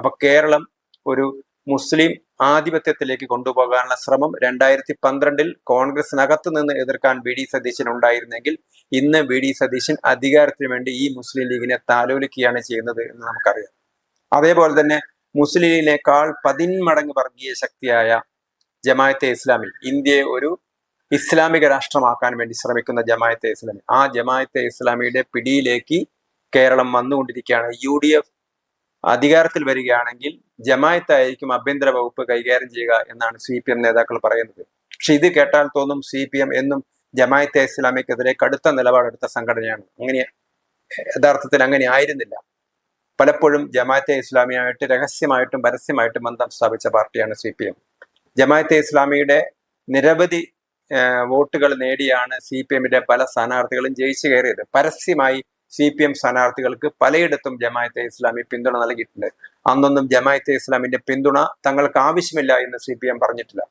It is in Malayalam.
അപ്പൊ കേരളം ഒരു മുസ്ലിം ആധിപത്യത്തിലേക്ക് കൊണ്ടുപോകാനുള്ള ശ്രമം രണ്ടായിരത്തി പന്ത്രണ്ടിൽ കോൺഗ്രസിനകത്ത് നിന്ന് എതിർക്കാൻ വി ഡി സതീശൻ ഉണ്ടായിരുന്നെങ്കിൽ ഇന്ന് വി ഡി സതീശൻ അധികാരത്തിന് വേണ്ടി ഈ മുസ്ലിം ലീഗിനെ താലോലിക്കുകയാണ് ചെയ്യുന്നത് എന്ന് നമുക്കറിയാം. അതേപോലെ തന്നെ മുസ്ലിം ലീഗിനേക്കാൾ പതിന്മടങ്ങ് വർഗീയ ശക്തിയായ ജമായത്തെ ഇസ്ലാമി ഇന്ത്യയെ ഒരു ഇസ്ലാമിക രാഷ്ട്രമാക്കാൻ വേണ്ടി ശ്രമിക്കുന്ന ജമായത്തെ ഇസ്ലാമി ആ ജമായത്തെ ഇസ്ലാമിയുടെ പിടിയിലേക്ക് കേരളം വന്നുകൊണ്ടിരിക്കുകയാണ്. യു ഡി എഫ് അധികാരത്തിൽ വരികയാണെങ്കിൽ ജമായത്തായിരിക്കും ആഭ്യന്തര വകുപ്പ് കൈകാര്യം ചെയ്യുക എന്നാണ് സി പി എം നേതാക്കൾ പറയുന്നത്. പക്ഷെ ഇത് കേട്ടാൽ തോന്നും സി പി എം എന്നും ജമായത്തെ ഇസ്ലാമിക്കെതിരെ കടുത്ത നിലപാടെടുത്ത സംഘടനയാണ്. അങ്ങനെ യഥാർത്ഥത്തിൽ അങ്ങനെ ആയിരുന്നില്ല. പലപ്പോഴും ജമാഅത്തെ ഇസ്ലാമിയായിട്ട് രഹസ്യമായിട്ടും പരസ്യമായിട്ടും ബന്ധം സ്ഥാപിച്ച പാർട്ടിയാണ് സി പി എം. ജമാഅത്തെ ഇസ്ലാമിയുടെ നിരവധി വോട്ടുകൾ നേടിയാണ് സി പി എമ്മിന്റെ പല സ്ഥാനാർത്ഥികളും ജയിച്ചു കയറിയത്. പരസ്യമായി സി പി എം സ്ഥാനാർത്ഥികൾക്ക് പലയിടത്തും ജമായത്തെ ഇസ്ലാമി പിന്തുണ നൽകിയിട്ടുണ്ട്. അന്നൊന്നും ജമായത്തെ ഇസ്ലാമിന്റെ പിന്തുണ തങ്ങൾക്ക് ആവശ്യമില്ല എന്ന് സി പി എം പറഞ്ഞിട്ടില്ല.